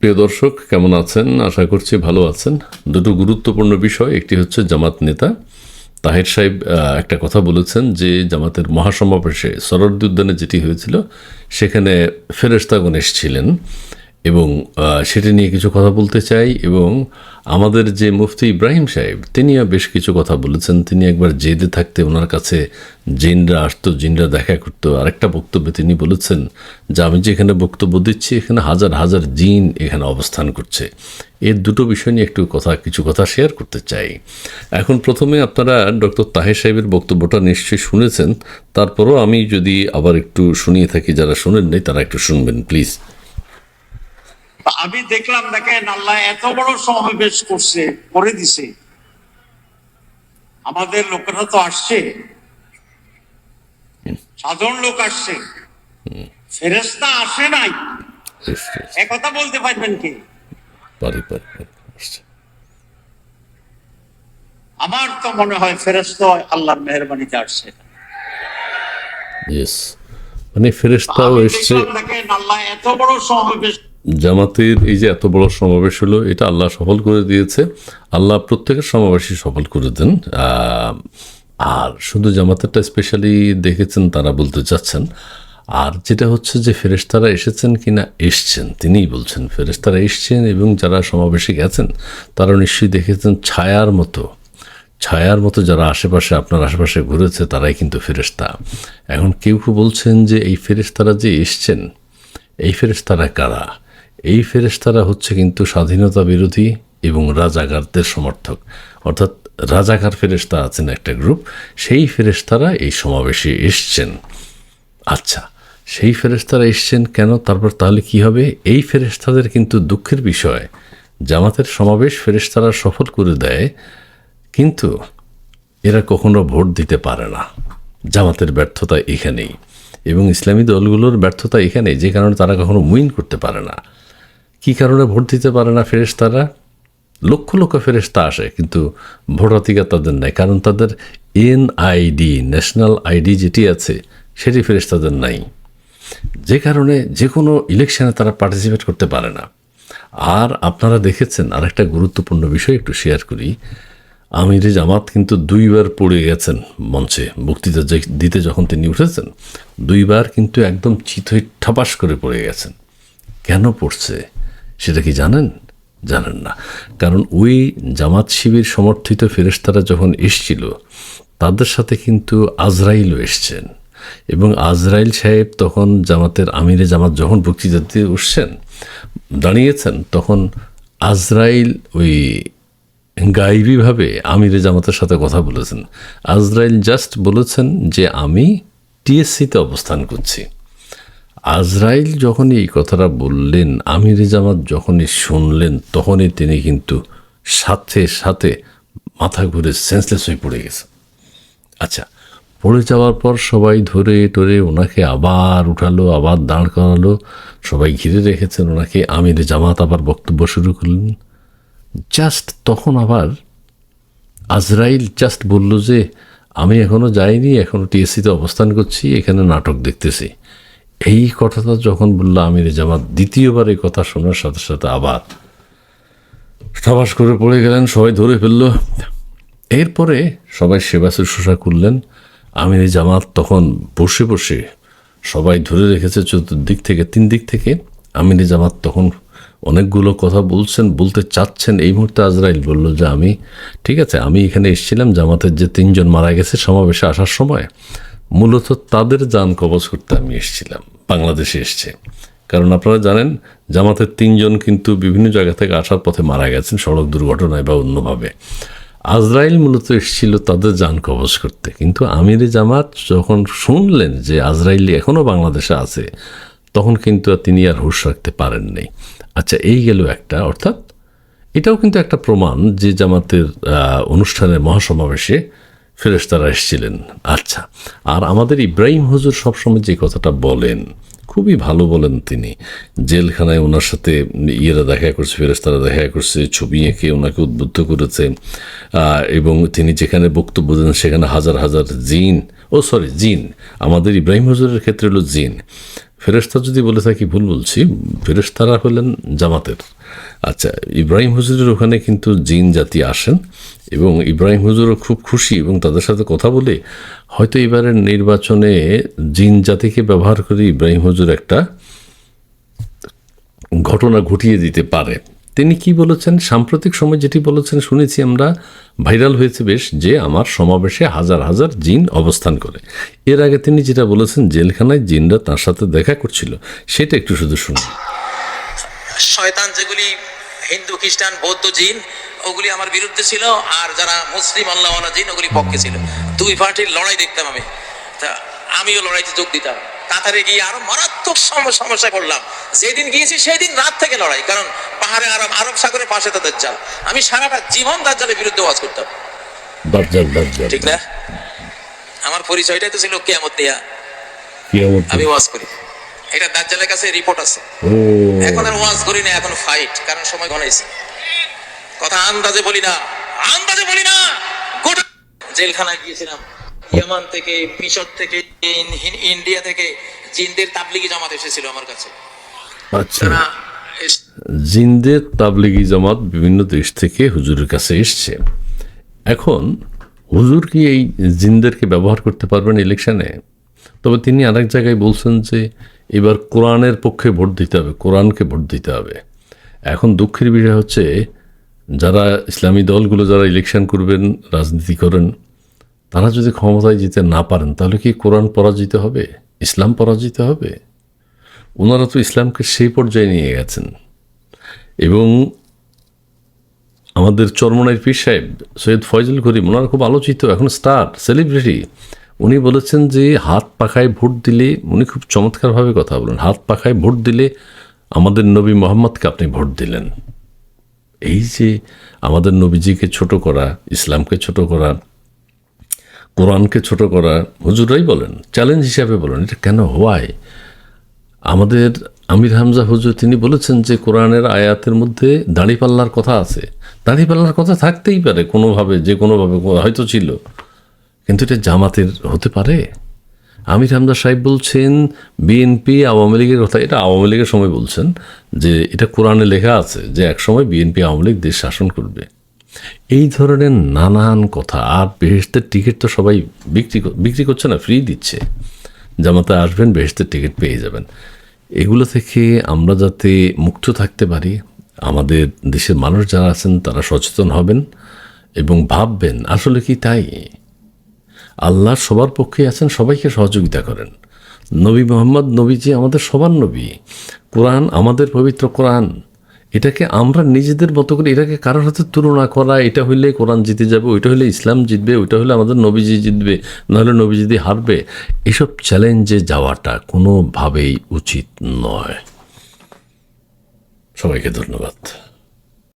প্রিয় দর্শক, কেমন আছেন? আশা করছি ভালো আছেন। দুটো গুরুত্বপূর্ণ বিষয়, একটি হচ্ছে জামাত নেতা। তাহের সাহেব একটা কথা বলেছেন যে জামাতের মহাসমাবেশে সরদ্দি উদ্যানে যেটি হয়েছিল, সেখানে ফেরেস্তাগণ এসেছিলেন। এবং সেটা নিয়ে কিছু কথা বলতে চাই এবং আমাদের যে মুফতি ইব্রাহিম সাহেব, তিনিও বেশ কিছু কথা বলেছেন। তিনি একবার জেদে থাকতে ওনার কাছে জিনরা আসতো, জিনরা দেখা করতো। আরেকটা বক্তব্যে তিনি বলেছেন যে, আমি যেখানে বক্তব্য দিচ্ছি, এখানে হাজার হাজার জিন এখানে অবস্থান করছে। এর দুটো বিষয় নিয়ে একটু কথা, কিছু কথা শেয়ার করতে চাই। এখন প্রথমে আপনারা ডক্টর তাহের সাহেবের বক্তব্যটা নিশ্চয়ই শুনেছেন। তারপরও আমি যদি আবার একটু শুনিয়ে থাকি, যারা শুনেন নাই তারা একটু শুনবেন প্লিজ আমি দেখলাম দেখেন আল্লাহ এত বড় সমাবেশ করছে করে দিছে। আমাদের লোকেরা তো আসছে। সাধারণ লোক আসছে। ফেরেস্তা আসে নাই। একথা বলতে পারবেন কি। আমার তো মনে হয় ফেরেস্ত আল্লাহর মেহরবানিতে আসছে। মানে ফেরেশতাও আমি এসছে। আল্লাহ এত বড় সমাবেশ জামাতের এই যে এত বড় সমাবেশ হলো, এটা আল্লাহ সফল করে দিয়েছে। আল্লাহ প্রত্যেকের সমাবেশই সফল করে দেন। আর শুধু জামাতেরটা স্পেশালি দেখেছেন, তারা বলতে চাচ্ছেন। আর যেটা হচ্ছে যে ফেরেশতারা এসেছেন কিনা, এসছেন, তিনিই বলছেন। ফেরেশতারা এসছেন এবং যারা সমাবেশে গেছেন তারা নিশ্চয়ই দেখেছেন ছায়ার মতো। ছায়ার মতো যারা আশেপাশে, আপনার আশেপাশে ঘুরেছে, তারাই কিন্তু ফেরেশতা। এখন কেউ কেউ বলছেন যে, এই ফেরেশতারা যে এসছেন, এই ফেরেশতারা কারা? এই ফেরেশতারা হচ্ছে কিন্তু স্বাধীনতা বিরোধী এবং রাজাকারদের সমর্থক। অর্থাৎ রাজাকার ফেরেশতা আছেন একটা গ্রুপ, সেই ফেরেশতারা এই সমাবেশে এসছেন। আচ্ছা সেই ফেরেশতারা এসছেন কেন? তারপর তাহলে কি হবে? এই ফেরেশতাদের কিন্তু দুঃখের বিষয়, জামাতের সমাবেশ ফেরেশতারা সফল করে দেয়, কিন্তু এরা কখনো ভোট দিতে পারে না। জামাতের ব্যর্থতা এখানেই এবং ইসলামী দলগুলোর ব্যর্থতা এখানেই, যে কারণে তারা কখনো উইন করতে পারে না। কি কারণে ভোট দিতে পারে না ফেরেশতারা? লক্ষ লক্ষ ফেরেশতা আসে, কিন্তু ভোটাধিকার তাদের নাই, কারণ তাদের এনআইডি, ন্যাশনাল আইডি যেটি আছে, সেটি ফেরেশতাদের নাই। যে কারণে যে কোনো ইলেকশনে তারা পার্টিসিপেট করতে পারে না। আর আপনারা দেখেছেন, আরেকটা গুরুত্বপূর্ণ বিষয় একটু শেয়ার করি। আমির জামাত কিন্তু দুইবার পড়ে গেছেন মঞ্চে, বক্তৃতা দিতে যখন তিনি উঠেছেন, দুইবার কিন্তু একদম চিত হয়ে ঠাপাস করে পড়ে গেছেন। কেন পড়ছে? সেটা কি জানেন? জানেন না। কারণ ওই জামাত শিবির সমর্থিত ফেরেশতারা যখন এসছিল, তাদের সাথে কিন্তু আজরাইলও এসছেন। এবং আজরাইল সাহেব তখন জামাতের আমিরে জামাত যখন বক্তৃতা দিতে উঠছেন, দাঁড়িয়েছেন, তখন আজরাইল ওই গাইবীভাবে আমিরে জামাতের সাথে কথা বলেছেন। আজরাইল জাস্ট বলেছেন যে, আমি টিএসসিতে অবস্থান করছি। আজরাইল যখনই এই কথাটা বললেন, আমির জামাত যখনই শুনলেন, তখনই তিনি কিন্তু সাথে সাথে মাথা ঘুরে সেন্সলেস হয়ে পড়ে গেছে। আচ্ছা পড়ে যাওয়ার পর সবাই ধরে টরে ওনাকে আবার উঠালো, আবার দাঁড় করালো, সবাই ঘিরে রেখেছেন ওনাকে, আমির জামাত আবার বক্তব্য শুরু করলেন। জাস্ট তখন আবার আজরাইল জাস্ট বলল যে, আমি এখনও যাইনি, এখনও টিএসসিতে অবস্থান করছি, এখানে নাটক দেখতেছি। এই কথাটা যখন বলল আমির জামাত দ্বিতীয়বার এই কথা শোনার সাথে সাথে আবার সাবাস করে পড়ে গেলেন, সবাই ধরে ফেলল। এরপরে সবাই সেবা শুশ্রূষা করলেন। আমির জামাত তখন বসে বসে সবাই ধরে রেখেছে চতুর্দিক থেকে, তিন দিক থেকে। আমির জামাত তখন অনেকগুলো কথা বলছেন, বলতে চাচ্ছেন। এই মুহূর্তে আজরাইল বলল যে, আমি, ঠিক আছে, আমি এখানে এসেছিলাম জামাতের যে তিনজন মারা গেছে সমাবেশে আসার সময়। মূলত তাদের যান কবজ করতে আমি এসেছিলাম, বাংলাদেশে এসছে। কারণ আপনারা জানেন, জামাতের তিনজন কিন্তু বিভিন্ন জায়গা থেকে আসার পথে মারা গেছেন, সড়ক দুর্ঘটনায় বা অন্যভাবে। আজরাইল মূলত এসেছিল তাদের যান কবজ করতে। কিন্তু আমিরে জামাত যখন শুনলেন যে আজরাইল এখনও বাংলাদেশে আছে, তখন কিন্তু তিনি আর হুঁশ রাখতে পারেননি। আচ্ছা এই গেল একটা, অর্থাৎ এটাও কিন্তু একটা প্রমাণ যে জামাতের অনুষ্ঠানের মহাসমাবেশে ফেরেশতারা এসেছিলেন। আচ্ছা আর আমাদের ইব্রাহিম হুজুর সবসময় যে কথাটা বলেন, খুবই ভালো বলেন তিনি। জেলখানায় ওনার সাথে ইয়েরা দেখা করছে, ফেরেশতারা দেখা করছে, ছবি এঁকে ওনাকে উদ্বুদ্ধ করেছে। এবং তিনি যেখানে বক্তব্য দেন সেখানে হাজার হাজার জিন, ও সরি, জিন। আমাদের ইব্রাহিম হুজুরের ক্ষেত্রে হলো জিন। ফেরেশতা যদি বলে থাকি ভুল বলছি ফেরেস্তারা হলেন জামাতের। আচ্ছা ইব্রাহিম হুজুরের ওখানে কিন্তু জিন জাতি আসেন এবং ইব্রাহিম হুজুরও খুব খুশি এবং তাদের সাথে কথা বলে হয়তো এবারের নির্বাচনে জিন জাতিকে ব্যবহার করে ইব্রাহিম হুজুর একটা ঘটনা ঘটিয়ে দিতে পারে। তিনি কি বলেছেন? সাম্প্রতিক সময় যেটি বলেছেন, শুনেছি আমরা, ভাইরাল হয়েছে বেশ যে আমার সমাবেশে হাজার হাজার জিন অবস্থান করে। এর আগে তিনি যেটা বলেছেন, জেলখানায় জিনরা তার সাথে দেখা করছিল। সেটা একটু শুধু শুনুন। শয়তান যেগুলি হিন্দু, খ্রিস্টান, বৌদ্ধ জিন, ওগুলি আমার বিরুদ্ধে ছিল, আর যারা মুসলিম, আল্লাহওয়ালা জিন, ওগুলি পক্ষে ছিল। দুই পার্টির লড়াই দেখতাম আমি। তা আমিও লড়াইতে যোগ দিতাম। কাতারে গিয়ে আরও মারাত্মক সম- সমস্যায় পড়লাম। যেদিন গিয়েছি সেই দিন রাত থেকে লড়াই কারণ পাহাড়ে আরব আরব সাগরের পাশে তাদের জাল আমি সারাটা জীবন দাজ্জালের বিরুদ্ধে ওয়াজ করতাম। ঠিক না? আমার পরিচয়টাই তো ছিল কেয়ামত দিয়া। আমি ওয়াজ করি। এটা দাজ্জালের কাছে রিপোর্ট আছে। এখন আর ওয়াজ করি না এখন ফাইট কারণ সময় ঘনাইছে কথা আন্দাজে বলি না। আন্দাজে বলি না গোটা জেলখানায় গিয়েছিলাম। ইয়ামান থেকে মিশর থেকে ইন- ইন- ইন্ডিয়া থেকে জিনদের তাবলিগি জামাত এসেছিল আমার কাছে। আচ্ছা। জিনদের তাবলিগি জামাত বিভিন্ন দেশ থেকে হুজুরের কাছে এসছে। এখন হুজুর কি এই জিনদেরকে ব্যবহার করতে পারবেন ইলেকশনে তবে তিনি আরেক জায়গায় বলছেন যে এবার কোরআনের পক্ষে ভোট দিতে হবে কোরআনকে ভোট দিতে হবে। এখন দুঃখের বিষয় হচ্ছে যারা ইসলামী দলগুলো যারা ইলেকশন করবেন রাজনীতি করেন তারা যদি ক্ষমতায় যেতে না পারেন, তাহলে কি কোরআন পরাজিত হবে? ইসলাম পরাজিত হবে? ওনারা তো ইসলামকে সেই পর্যায়ে নিয়ে গেছেন। এবং আমাদের চরমনাইর পীর সাহেব সৈয়দ ফয়জুল করিম ওনার খুব আলোচিত, এখন স্টার, সেলিব্রিটি। উনি বলেছেন যে, হাত পাখায় ভোট দিলে, উনি খুব চমৎকারভাবে কথা বলেন, হাত পাখায় ভোট দিলে আমাদের নবী মোহাম্মদকে আপনি ভোট দিলেন। এই যে আমাদের নবীজিকে ছোট করা, ইসলামকে ছোট করা কোরআনকে ছোট করা হুজুরাই বলেন চ্যালেঞ্জ হিসাবে বলেন, এটা কেন হওয়ায় আমাদের আমির হামজা হুজুর, তিনি বলেছেন যে কোরআনের আয়াতের মধ্যে দাঁড়িপাল্লার কথা আছে। দাঁড়িপাল্লার কথা থাকতেই পারে, কোনোভাবে, যে কোনোভাবে, হয়তো ছিল। কিন্তু এটা জামাতের হতে পারে। আমির হামজা সাহেব বলছেন বিএনপি আওয়ামী লীগের কথা, এটা আওয়ামী লীগের সময় বলছেন, যে এটা কোরআনে লেখা আছে যে একসময় বিএনপি আওয়ামী লীগ দেশ শাসন করবে। এই ধরনের নানান কথা, আর বেহেস্তের টিকিট তো সবাই বিক্রি বিক্রি করছে না ফ্রি দিচ্ছে। জামাতে আসবেন বেহেস্তের টিকিট পেয়ে যাবেন। এগুলো থেকে আমরা যাতে মুক্ত থাকতে পারি, আমাদের দেশের মানুষ যারা আছেন, তারা সচেতন হবেন এবং ভাববেন, আসলে কি তাই? আল্লাহ সবার পক্ষে আছেন, সবাইকে সহযোগিতা করেন। নবী মোহাম্মদ নবীজি আমাদের সবার নবী। কোরআন আমাদের পবিত্র কোরআন। এটাকে আমরা নিজেদের মতো করে, এটাকে কারোর হাতে তুলনা করা, এটা হইলে কোরআন জিতে যাবে, ওইটা হলে ইসলাম জিতবে, ওইটা হলে আমাদের নবীজি জিতবে, নাহলে যদি হারবে। এসব চ্যালেঞ্জে যাওয়াটা কোনোভাবেই উচিত নয়। সবাইকে ধন্যবাদ।